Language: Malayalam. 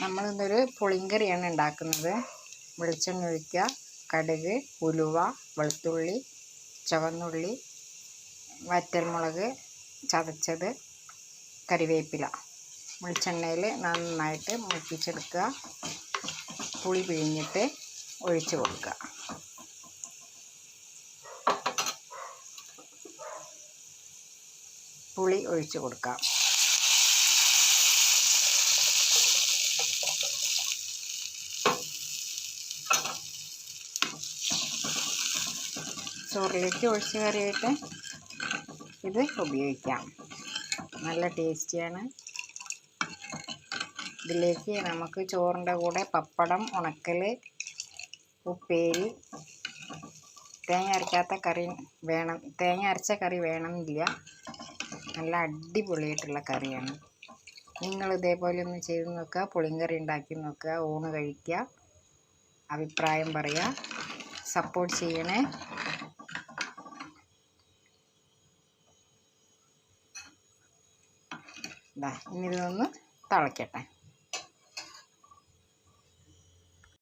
നമ്മളിന്നൊരു പുളിങ്കറിയാണ് ഉണ്ടാക്കുന്നത്. വെളിച്ചെണ്ണ ഒഴിക്കുക. കടുക് ഉലുവ വെളുത്തുള്ളി ചുവന്നുള്ളി വറ്റൽമുളക് ചതച്ചത് കറിവേപ്പില. വെളിച്ചെണ്ണയിൽ നന്നായിട്ട് മൂപ്പിച്ചെടുക്കുക. പുളി പിഴിഞ്ഞിട്ട് ഒഴിച്ചു കൊടുക്കുക. പുളി ഒഴിച്ചു കൊടുക്കാം. ചോറിലേക്ക് ഒഴിച്ച് കറിയായിട്ട് ഇത് ഉപയോഗിക്കാം. നല്ല ടേസ്റ്റിയാണ്. ഇതിലേക്ക് നമുക്ക് ചോറിന്റെ കൂടെ പപ്പടം ഉണക്കൽ ഉപ്പേരി തേങ്ങ അരക്കാത്ത കറി വേണം തേങ്ങ അരച്ച കറി വേണമെന്നില്ല. നല്ല അടിപൊളിയായിട്ടുള്ള കറിയാണ്. നിങ്ങൾ ഇതേപോലെ ഒന്ന് ചെയ്ത് നോക്കുക പുളിങ്കറി ഉണ്ടാക്കി നോക്കുക ഊണ് കഴിക്കുക അഭിപ്രായം പറയുക സപ്പോർട്ട് ചെയ്യണേ. ഇതാ ഇനി ഇതൊന്ന് തിളയ്ക്കട്ടെ